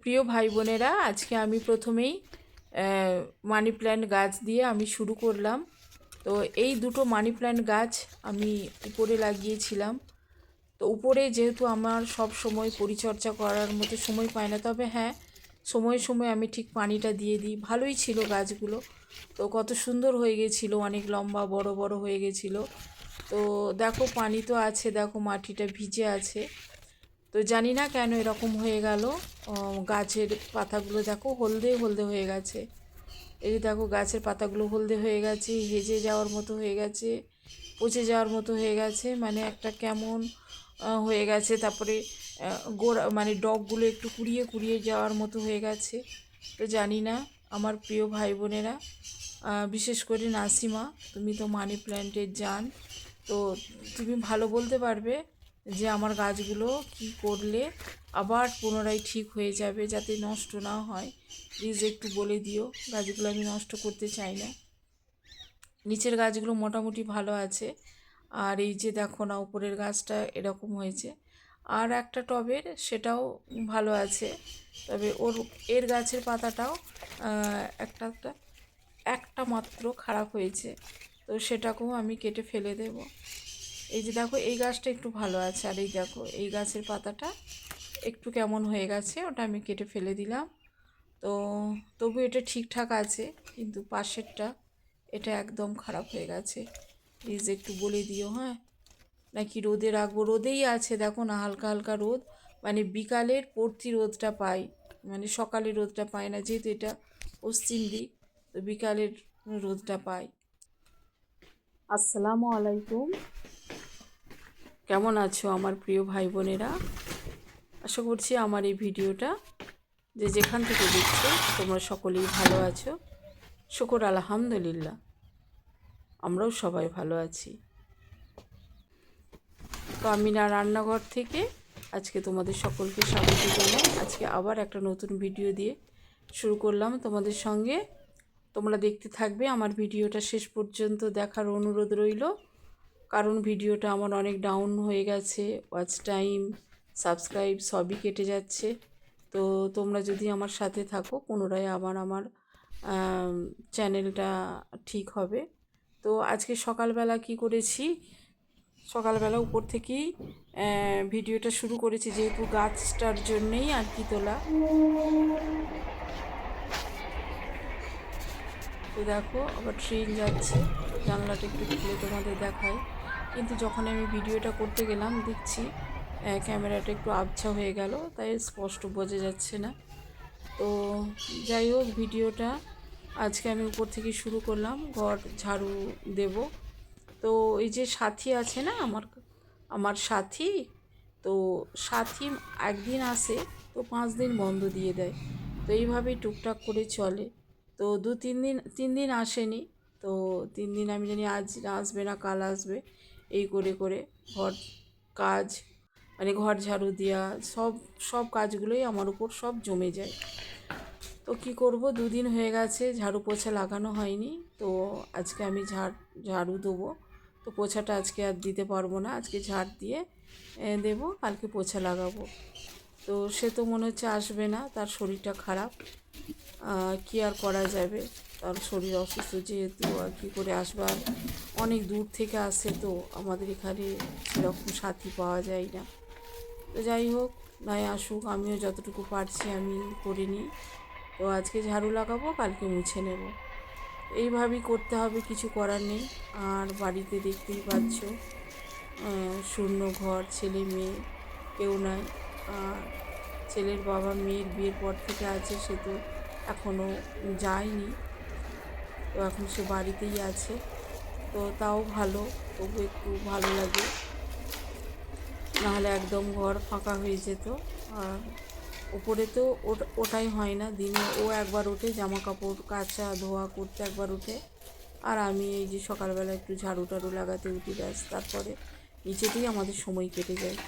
প্রিয় ভাই বোনেরা আজকে আমি প্রথমেই মানি প্ল্যান্ট গাছ দিয়ে আমি শুরু করলাম। তো এই দুটো মানি প্ল্যান্ট গাছ আমি উপরে লাগিয়েছিলাম। তো উপরে যেহেতু আমার সব সময় পরিচর্যা করার মতো সময় পায় না, তবে হ্যাঁ সময়ে সময়ে আমি ঠিক পানিটা দিয়ে দিই। ভালোই ছিল গাছগুলো। তো কত সুন্দর হয়ে গেছিল, অনেক লম্বা, বড় বড় হয়ে গেছিল। তো দেখো, পানি তো আছে, দেখো, মাটিটা ভিজে আছে। তো জানি না কেন এরকম হয়ে গেল। গাছের পাতাগুলো দেখো হলদে হলদে হয়ে গেছে। এই দেখো গাছের পাতাগুলো হলদে হয়ে গেছে, হেজে যাওয়ার মতো হয়ে গেছে, পচে যাওয়ার মতো হয়ে গেছে। মানে একটা কেমন হয়ে গেছে। তারপরে গোড়া মানে ডগগুলো একটু কুড়িয়ে কুড়িয়ে যাওয়ার মতো হয়ে গেছে। তো জানি না, আমার প্রিয় ভাই বোনেরা বিশেষ করে নাসিমা, তুমি তো মানি প্ল্যান্টের যান তো তুমি ভালো বলতে পারবে। যে আমার গাছগুলো কি করলে আবার পুনরায় ঠিক হয়ে যাবে যাতে নষ্ট না হয়। প্লিজ একটু বলে দিও, গাছগুলো আমি নষ্ট করতে চাই না। নিচের গাছগুলো মোটামুটি ভালো আছে। আর এই যে দেখো না, উপরের গাছটা এরকম হয়েছে। আর একটা টবের সেটাও ভালো আছে। তবে ওর, এর গাছের পাতাটাও একটা একটা একটা মাত্র খারাপ হয়েছে। তো সেটাকেও আমি কেটে ফেলে দেব। এই যে দেখো, এই গাছটা একটু ভালো আছে, আর এই দেখো, এই গাছের পাতাটা একটু কেমন হয়ে গেছে, ওটা আমি কেটে ফেলে দিলাম। তো তবু এটা ঠিকঠাক আছে, কিন্তু পাশেরটা এটা একদম খারাপ হয়ে গেছে। প্লিজ একটু বলে দিও হ্যাঁ? নাকি রোদে রাখব? রোদেই আছে, দেখো না, হালকা হালকা রোদ। মানে বিকালের পড়তি রোদটা পাই মানে সকালে রোদটা পায় না, যেহেতু এটা পশ্চিম দিক, তো বিকালের রোদটা পাই। আসসালামু আলাইকুম। কেমন আছো আমার প্রিয় ভাই বোনেরা আশা করছি আমার এই ভিডিওটা যে যেখান থেকে দেখছ, তোমরা সকলেই ভালো আছো। শুকর আলহামদুলিল্লাহ, আমরাও সবাই ভালো আছি। তো আমি না রান্নাঘর থেকে আজকে তোমাদের সকলকে স্বাগত জানাই। আজকে আবার একটা নতুন ভিডিও দিয়ে শুরু করলাম তোমাদের সঙ্গে। তোমরা দেখতে থাকবে আমার ভিডিওটা শেষ পর্যন্ত দেখার অনুরোধ রইল। কারণ ভিডিওটা আমার অনেক ডাউন হয়ে গেছে ওয়াচ টাইম সাবস্ক্রাইব সবই কেটে যাচ্ছে। তো তোমরা যদি আমার সাথে থাকো, পুনরায় আবার আমার চ্যানেলটা ঠিক হবে। তো আজকে সকালবেলা কি করেছি? সকালবেলা উপর থেকেই ভিডিওটা শুরু করেছি যেহেতু গাছটার জন্যেই আর কি তোলা। তো দেখো, আবার ট্রেন যাচ্ছে। জানলাটা একটু খুলে তোমাদের দেখাই। কিন্তু যখন আমি ভিডিওটা করতে গেলাম, দেখছি ক্যামেরাটা একটু আবছা হয়ে গেল, তাই স্পষ্ট বোঝা যাচ্ছে না। তো যাই হোক, ভিডিওটা আজকে আমি উপর থেকে শুরু করলাম, ঘর ঝাড়ু দেব। তো এই যে সাথী আছে না, আমার আমার সাথী, তো সাথী একদিন আসে, তো পাঁচ দিন বন্ধ দিয়ে দেয়। তো এইভাবেই টুকটাক করে চলে। তো দু তিন দিন তিন দিন আসেনি। তো তিন দিন আমি জানি আজ আসবে না, কাল আসবে। এই করে করে ঘর কাজ মানে ঘর ঝাড়ু দেওয়া সব সব কাজগুলোই আমার উপর সব জমে যায়। তো কি করব? দুদিন হয়ে গেছে, ঝাড়ু পোছা লাগানো হয়নি। তো আজকে আমি ঝাড়, ঝাড়ু দেবো। তো পোছাটা আজকে আর দিতে পারব না, আজকে ঝাড় দিয়ে দেব, কালকে পোছা লাগাবো। তো সে তো মনে হচ্ছে আসবে না, তার শরীরটা খারাপ। কী আর করা যাবে? তার শরীর অসুস্থ যেহেতু আর কী করে আসবার অনেক দূর থেকে আসে তো আমাদের এখানে সেরকম সাথী পাওয়া যায় না। তো যাই হোক নয় আসুক, আমিও যতটুকু পারছি আমি করে নিই। তো আজকে ঝাড়ু লাগাবো, কালকে মুছে নেব। এইভাবেই করতে হবে, কিছু করার নেই। আর বাড়িতে দেখতেই পাচ্ছ শূন্য ঘর, ছেলে মেয়ে, কেউ নাই। আর ছেলের বাবা মেয়ের বিয়ের পর থেকে আছে, সে তো এখনও যায়নি। তো এখন সে বাড়িতেই আছে। তো তাও ভালো, তবু একটু ভালো লাগে। নাহলে একদম ঘর ফাঁকা হয়ে যেত। আর ওপরে তো ওটাই হয় না। দিনে ও একবার ওঠে জামা কাপড় কাচা, ধোয়া করতে একবার ওঠে। আর আমি এই যে সকালবেলা একটু ঝাড়ু টাড়ু লাগাতে উঠি, ব্যাস। তারপরে নিচেতেই আমাদের সময় কেটে যায়।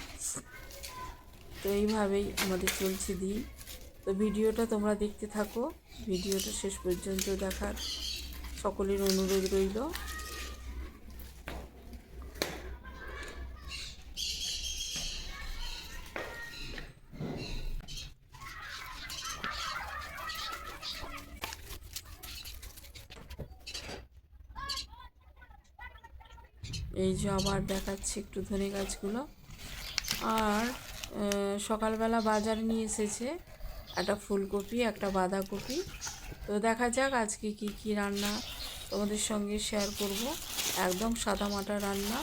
তো এইভাবেই আমাদের চলছে দিন। তো ভিডিওটা তোমরা দেখতে থাকো। ভিডিওটা শেষ পর্যন্ত দেখার সকলের অনুরোধ রইল। এই যে আবার দেখাচ্ছি একটু ধনে গাছগুলো। আর সকালবেলা বাজার নিয়ে এসেছে একটা ফুলকপি, একটা বাঁধাকপি। তো দেখা যাক আজকে কি কি রান্না তোমাদের সঙ্গে শেয়ার করব। একদম সাদা মাটা রান্না।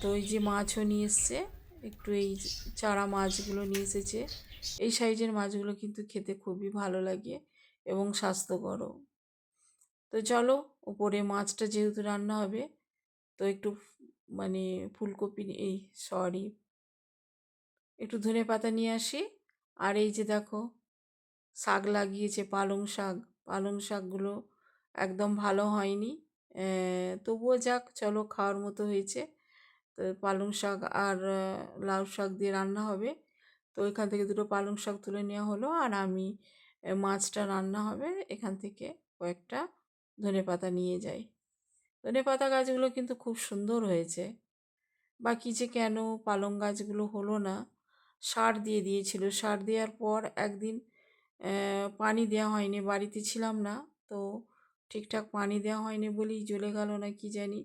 তো এই যে মাছও নিয়ে এসছে। একটু এই চারা মাছগুলো নিয়ে এসেছে। এই সাইজের মাছগুলো কিন্তু খেতে খুবই ভালো লাগে এবং স্বাস্থ্যকরও। তো চলো, উপরে মাছটা যেহেতু রান্না হবে, তো একটু মানে ফুলকপি এই সরি একটু ধনে পাতা নিয়ে আসি। আর এই যে দেখো, শাক লাগিয়েছে, পালং শাক। পালং শাকগুলো একদম ভালো হয়নি। তবুও যাক, চলো খাওয়ার মতো হয়েছে। তো পালং শাক আর লাউ শাক দিয়ে রান্না হবে। তো এখান থেকে দুটো পালং শাক তুলে নেওয়া হলো আর আমি মাছটা রান্না হবে। এখান থেকে কয়েকটা ধনেপাতা নিয়ে যাই। ধনেপাতা গাছগুলো কিন্তু খুব সুন্দর হয়েছে। বাকি যে কেন পালং গাছগুলো হলো না, সার দিয়ে দিয়েছিল। সার দেওয়ার পর একদিন পানি দেওয়া হয়নি, বাড়িতে ছিলাম না। তো ঠিকঠাক পানি দেওয়া হয়নি বলেই জ্বলে গেল না কি জানি।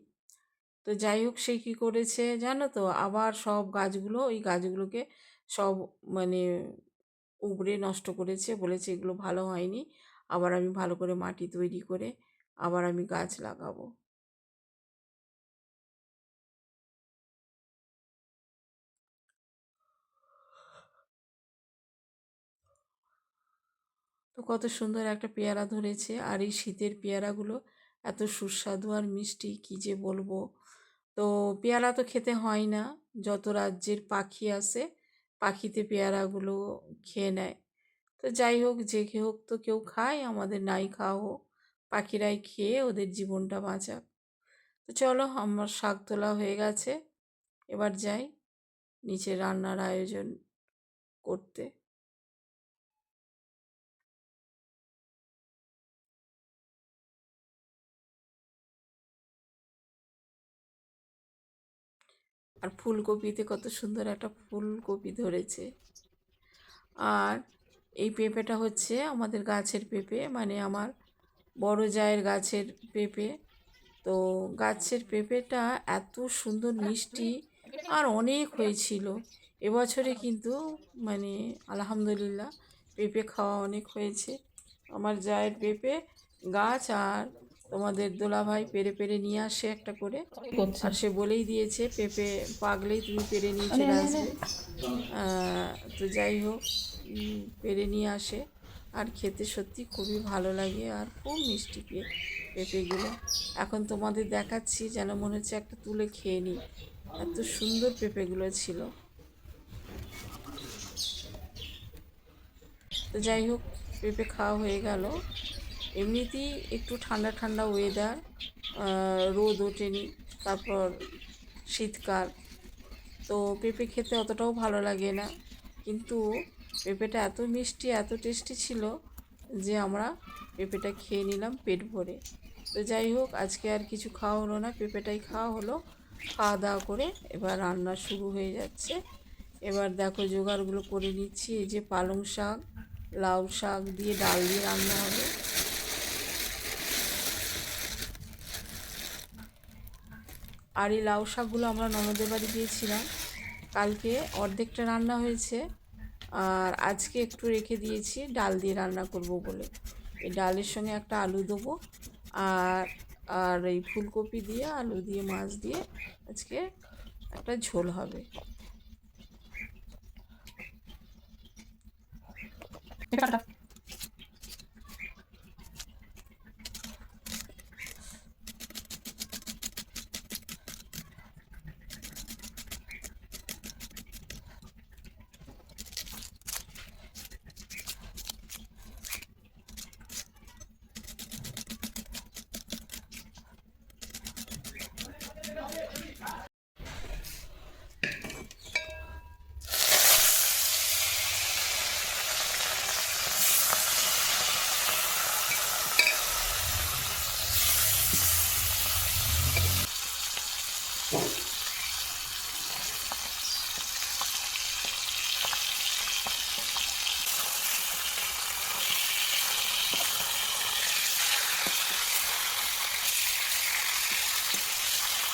তো যাই হোক সে কী করেছে জানো তো? আবার সব গাছগুলো, ওই গাছগুলোকে সব মানে উবড়ে নষ্ট করেছে, বলেছে এগুলো ভালো হয়নি। আবার আমি ভালো করে মাটি তৈরি করে আবার আমি গাছ লাগাবো। তো কত সুন্দর একটা পেয়ারা ধরেছে। আর এই শীতের পেয়ারাগুলো এত সুস্বাদু আর মিষ্টি, কী যে বলব। তো পেয়ারা তো খেতে হয় না। যত রাজ্যের পাখি আসে পাখিতে পেয়ারাগুলো খেয়ে নেয়। তো যাই হোক, যে হোক তো কেউ খায়, আমাদের নাই খাওয়া হোক, পাখিরাই খেয়ে ওদের জীবনটা বাঁচাক। তো চলো, আমার শাক তোলা হয়ে গেছে। এবার যাই নিচে রান্নার আয়োজন করতে। আর ফুলকপিতে কত সুন্দর একটা ফুলকপি ধরেছে। আর এই পেঁপেটা হচ্ছে আমাদের গাছের পেঁপে মানে আমার বড় জায়ের গাছের পেঁপে। তো গাছের পেঁপেটা এত সুন্দর মিষ্টি আর অনেক হয়েছিল। এবছরে কিন্তু মানে আলহামদুলিল্লাহ পেঁপে খাওয়া অনেক হয়েছে। আমার জায়ের পেঁপে, গাছ আর তোমাদের দোলাভাই পেরে পেরে নিয়ে আসে একটা করে। আর সে বলেই দিয়েছে পেঁপে পাগলেই তুমি পেরে নিয়ে চলে আসবে। তো যাই হোক পেরে নিয়ে আসে। আর খেতে সত্যি খুবই ভালো লাগে আর খুব মিষ্টি পে পেঁপেগুলো। এখন তোমাদের দেখাচ্ছি যেন মনে হচ্ছে একটা তুলে খেয়ে নিই। এত সুন্দর পেঁপেগুলো ছিল। তো যাই হোক পেঁপে খাওয়া হয়ে গেল। এমনিতেই একটু ঠান্ডা ঠান্ডা ওয়েদার রোদ ওঠেনি, তারপর শীতকাল। তো পেঁপে খেতে অতটাও ভালো লাগে না। কিন্তু পেঁপেটা এত মিষ্টি, এত টেস্টি ছিল যে আমরা পেঁপেটা খেয়ে নিলাম পেট ভরে। তো যাই হোক, আজকে আর কিছু খাওয়া হলো না, পেঁপেটাই খাওয়া হলো। খাওয়া দাওয়া করে এবার রান্না শুরু হয়ে যাচ্ছে। এবার দেখো জোগাড়গুলো করে নিচ্ছি, এই যে পালং শাক, লাউ শাক দিয়ে ডাল দিয়ে রান্না হবে। আর এই লাউ শাকগুলো আমরা ননদের বাড়ি দিয়েছিলাম কালকে অর্ধেকটা রান্না হয়েছে আর আজকে একটু রেখে দিয়েছি, ডাল দিয়ে রান্না করব বলে। এই ডালের সঙ্গে একটা আলু দেবো আর আর এই ফুলকপি দিয়ে, আলু দিয়ে, মাছ দিয়ে আজকে একটা ঝোল হবে। এটা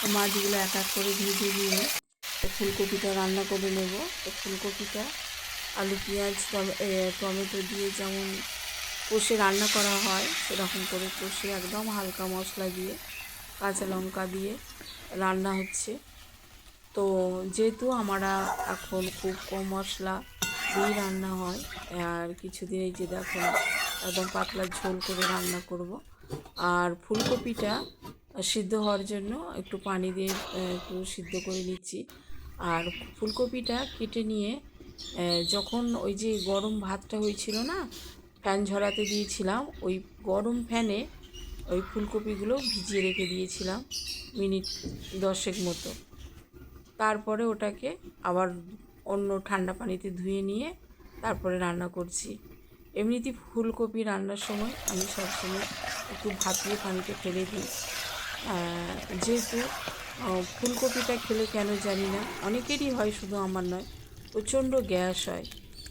মাছগুলো এক এক করে ভেজে নিয়ে ফুলকপিটা রান্না করে নেব। তো ফুলকপিটা, আলু, পেঁয়াজ, টমে- টমেটো দিয়ে যেমন কষে রান্না করা হয়, সেরকম করে কষে একদম হালকা মশলা দিয়ে, কাঁচা লঙ্কা দিয়ে রান্না হচ্ছে। তো যেহেতু আমরা এখন খুব কম মশলা দিয়েই রান্না হয়, আর কিছুদিন এই যে দেখো একদম পাতলা ঝোল করে রান্না করব। আর ফুলকপিটা সিদ্ধ হওয়ার জন্য একটু পানি দিয়ে একটু সিদ্ধ করে নিচ্ছি। আর ফুলকপিটা কেটে নিয়ে যখন ওই যে গরম ভাতটা হয়েছিল না ফ্যান ঝরাতে দিয়েছিলাম, ওই গরম ফ্যানে ওই ফুলকপিগুলো ভিজিয়ে রেখে দিয়েছিলাম মিনিট দশেক মতো। তারপরে ওটাকে আবার অন্য ঠান্ডা পানিতে ধুয়ে নিয়ে তারপরে রান্না করছি। এমনিতে ফুলকপি রান্নার সময় আমি সবসময় একটু ভাপিয়ে পানিতে ফেলে দিই। যেহেতু ফুলকপিটা খেলে কেন জানি না। অনেকেরই হয় শুধু আমার নয়, প্রচণ্ড গ্যাস হয়।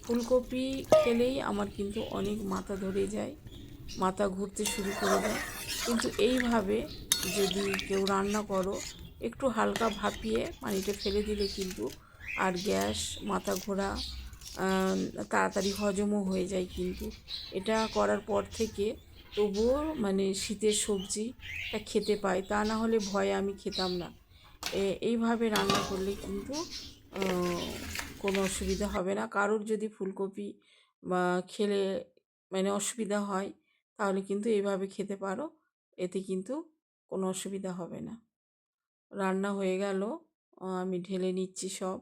ফুলকপি খেলেই আমার কিন্তু অনেক মাথা ধরে যায়, মাথা ঘুরতে শুরু করে দেয়। কিন্তু এইভাবে যদি কেউ রান্না করো, একটু হালকা ভাপিয়ে পানিটা ফেলে দিলে কিন্তু আর গ্যাস, মাথা ঘোরা তাড়াতাড়ি হজমও হয়ে যায় কিন্তু। এটা করার পর থেকে তবুও মানে শীতের সবজিটা খেতে পাই, তা না হলে ভয়ে আমি খেতাম না। এইভাবে রান্না করলে কিন্তু কোনো অসুবিধা হবে না। কারোর যদি ফুলকপি বা খেলে মানে অসুবিধা হয়, তাহলে কিন্তু এইভাবে খেতে পারো, এতে কিন্তু কোনো অসুবিধা হবে না। রান্না হয়ে গেল আমি ঢেলে নিচ্ছি সব।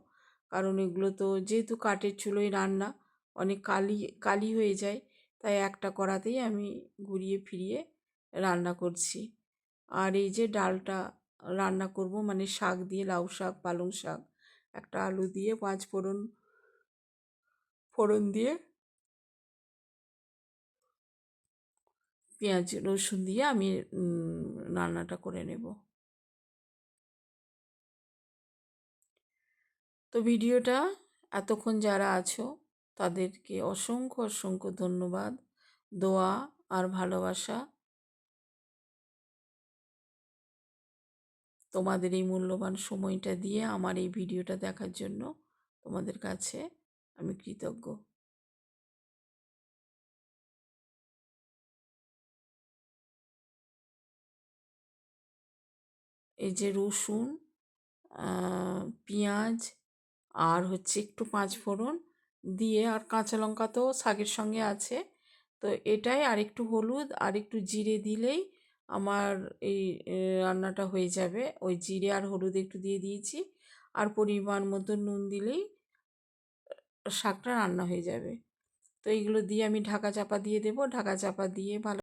কারণ এগুলো তো যেহেতু কাঠের চুলোয় রান্না, অনেক কালি কালি হয়ে যায় তাই একটা কড়াতেই আমি ঘুরিয়ে ফিরিয়ে রান্না করছি। আর এই যে ডালটা রান্না করব মানে শাক দিয়ে লাউ শাক, পালং শাক, একটা আলু দিয়ে পাঁচ ফোড়ন ফোড়ন দিয়ে পেঁয়াজ, রসুন দিয়ে আমি রান্নাটা করে নেব। তো ভিডিওটা এতক্ষণ যারা আছো তাদেরকে অসংখ্য অসংখ্য ধন্যবাদ। দোয়া আর ভালোবাসা। তোমাদের এই মূল্যবান সময়টা দিয়ে আমার এই ভিডিওটা দেখার জন্য তোমাদের কাছে আমি কৃতজ্ঞ। এই যে রসুন পেঁয়াজ আর হচ্ছে একটু পাঁচ ফোড়ন দিয়ে আর কাঁচা লঙ্কা তো শাকের সঙ্গে আছে। তো এটাই আর একটু হলুদ আর একটু জিরে দিলেই আমার এই রান্নাটা হয়ে যাবে। ওই জিরে আর হলুদ একটু দিয়ে দিয়েছি। আর পরিমাণ মতো নুন দিলেই শাকটা রান্না হয়ে যাবে। তো এইগুলো দিয়ে আমি ঢাকা চাপা দিয়ে দেবো। ঢাকা চাপা দিয়ে ভালো